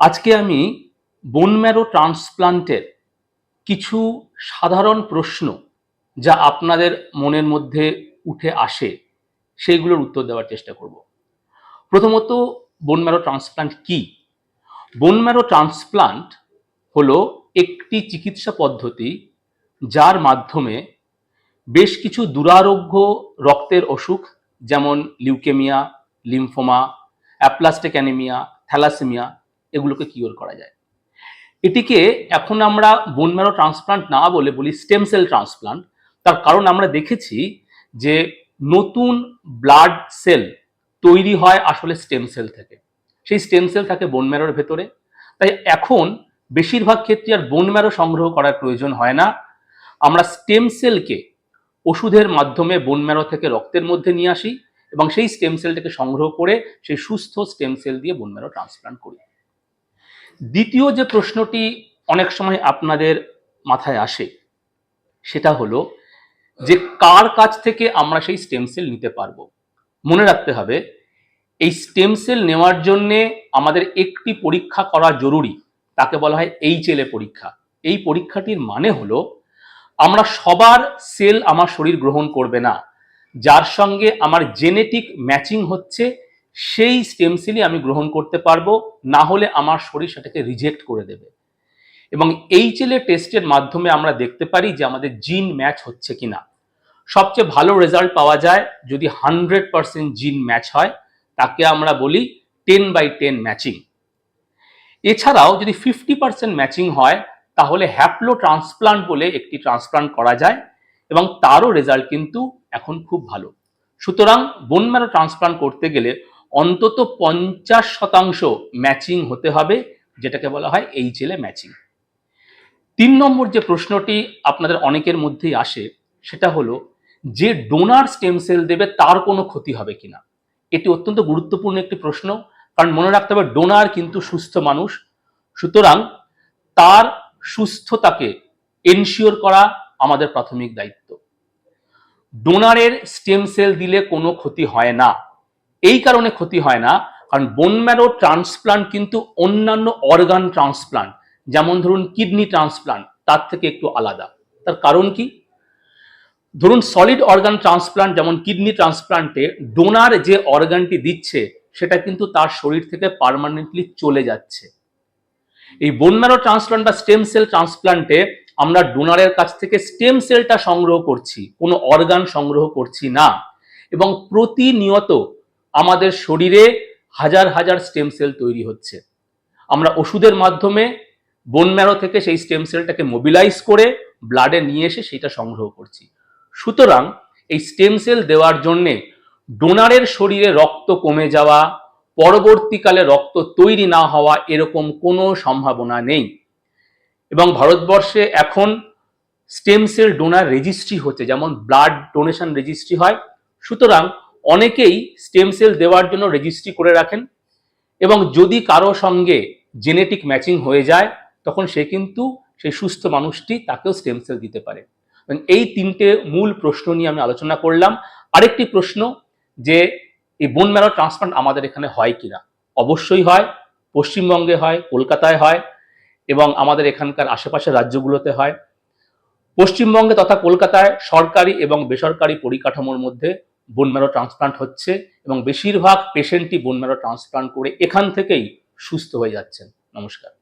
আজকে আমি bone marrow ট্রান্সপ্লান্টের কিছু সাধারণ প্রশ্ন যা আপনাদের মনের মধ্যে উঠে আসে, সেইগুলোর উত্তর দেওয়ার চেষ্টা করব। প্রথমত বোন ম্যারো ট্রান্সপ্লান্ট কি? বোন ম্যারো ট্রান্সপ্লান্ট হলো একটি চিকিৎসা পদ্ধতি যার মাধ্যমে বেশ কিছু দুরারোগ্য রক্তের অসুখ, যেমন leukaemia lymphoma aplastic anaemia thalassaemia এগুলোকে কিওর করা যায়। এটিকে এখন আমরা বোন ম্যারো ট্রান্সপ্লান্ট না বলে বলি স্টেম সেল ট্রান্সপ্লান্ট তার কারণ আমরা দেখেছি যে নতুন ব্লাড সেল তৈরি হয় আসলে স্টেম সেল থেকে। সেই স্টেম সেল থাকে বোন ম্যারোর ভেতরে। তাই এখন বেশিরভাগ ক্ষেত্রে আর বোন ম্যারো সংগ্রহ করার প্রয়োজন হয় না। আমরা স্টেম সেলকে ওষুধের মাধ্যমে বোন ম্যারো থেকে রক্তের মধ্যে নিয়ে আসি এবং সেই স্টেম সেলটাকে সংগ্রহ করে সেই সুস্থ স্টেম সেল দিয়ে বোন ম্যারো ট্রান্সপ্লান্ট করি। দ্বিতীয় যে প্রশ্নটি অনেক সময় আপনাদের মাথায় আসে, সেটা হলো যে কার কাছ থেকে আমরা সেই স্টেম সেল নিতে পারব? মনে রাখতে হবে, এই স্টেম সেল নেওয়ার জন্যে আমাদের একটি পরীক্ষা করা জরুরি, তাকে বলা হয় এইচএলএ পরীক্ষা। এই পরীক্ষাটির মানে হলো, আমরা সবার সেল আমার শরীর গ্রহণ করবে না, যার সঙ্গে আমার জেনেটিক ম্যাচিং হচ্ছে সেই স্টেম সেলই আমি গ্রহণ করতে পারব, না হলে আমার শরীর সেটাকে রিজেক্ট করে দেবে। এবং এইচএলএ টেস্টের মাধ্যমে আমরা দেখতে পারি যে আমাদের জিন ম্যাচ হচ্ছে কিনা। সবচেয়ে ভালো রেজাল্ট পাওয়া যায় যদি হান্ড্রেড পার্সেন্ট জিন ম্যাচ হয়, তাকে আমরা বলি টেন বাই টেন ম্যাচিং এছাড়াও যদি ফিফটি পার্সেন্ট ম্যাচিং হয়, তাহলে হ্যাপ্লো ট্রান্সপ্লান্ট বলে একটি ট্রান্সপ্লান্ট করা যায় এবং তারও রেজাল্ট কিন্তু এখন খুব ভালো। সুতরাং বোন ম্যারো ট্রান্সপ্লান্ট করতে গেলে অন্তত পঞ্চাশ শতাংশ ম্যাচিং হতে হবে, যেটাকে বলা হয় এইচএলএ ম্যাচিং। তিন নম্বর যে প্রশ্নটি আপনাদের অনেকের মধ্যেই আসে, সেটা হলো, যে ডোনার স্টেম সেল দেবে তার কোনো ক্ষতি হবে কিনা? এটি অত্যন্ত গুরুত্বপূর্ণ একটি প্রশ্ন, কারণ মনে রাখতে হবে, ডোনার কিন্তু সুস্থ মানুষ। সুতরাং তার সুস্থতাকে এনশিওর করা আমাদের প্রাথমিক দায়িত্ব। ডোনারের স্টেম সেল দিলে কোনো ক্ষতি হয় না। এই কারণে ক্ষতি হয় না, কারণ বোন ম্যারো ট্রান্সপ্লান্ট কিন্তু অন্যান্য অর্গান ট্রান্সপ্লান্ট যেমন ধরুন কিডনি ট্রান্সপ্লান্ট তার থেকে একটু আলাদা। তার কারণ কি? ধরুন সলিড অর্গান ট্রান্সপ্লান্ট যেমন কিডনি ট্রান্সপ্লান্টে ডোনার যে অর্গানটি দিচ্ছে, সেটা কিন্তু তার শরীর থেকে পার্মানেন্টলি চলে যাচ্ছে। এই বোন ম্যারো ট্রান্সপ্লান্ট বা স্টেম সেল ট্রান্সপ্লান্টে আমরা ডোনারের কাছ থেকে স্টেম সেলটা সংগ্রহ করছি, কোনো অর্গান সংগ্রহ করছি না। এবং প্রতিনিয়ত আমাদের শরীরে হাজার হাজার স্টেম সেল তৈরি হচ্ছে। আমরা ওষুধের মাধ্যমে বোন ম্যারো থেকে সেই স্টেম সেলটাকে মোবিলাইজ করে ব্লাডে নিয়ে এসে সেটা সংগ্রহ করছি। সুতরাং এই স্টেম সেল দেওয়ার জন্যে ডোনারের শরীরে রক্ত কমে যাওয়া, পরবর্তীকালে রক্ত তৈরি না হওয়া এরকম কোনো সম্ভাবনা নেই। এবং ভারতবর্ষে এখন স্টেম সেল ডোনার রেজিস্ট্রি হচ্ছে, যেমন ব্লাড ডোনেশন রেজিস্ট্রি হয়। সুতরাং অনেকেই স্টেম সেল দেওয়ার জন্য রেজিস্ট্রি করে রাখেন এবং যদি কারও সঙ্গে জেনেটিক ম্যাচিং হয়ে যায়, তখন সে কিন্তু সেই সুস্থ মানুষটি তাকেও স্টেম সেল দিতে পারে। এই তিনটে মূল প্রশ্ন নিয়ে আমি আলোচনা করলাম। আরেকটি প্রশ্ন যে, এই বোন ম্যারো ট্রান্সপ্লান্ট আমাদের এখানে হয় কিনা? অবশ্যই হয়, পশ্চিমবঙ্গে হয়, কলকাতায় হয় এবং আমাদের এখানকার আশেপাশের রাজ্যগুলোতে হয়। পশ্চিমবঙ্গে তথা কলকাতায় সরকারি এবং বেসরকারি পরিকাঠামোর মধ্যে বোন ম্যারো ট্রান্সপ্লান্ট হচ্ছে এবং বেশিরভাগ পেশেন্টই বোন ম্যারো ট্রান্সপ্লান্ট করে এখান থেকেই সুস্থ হয়ে যাচ্ছেন। নমস্কার।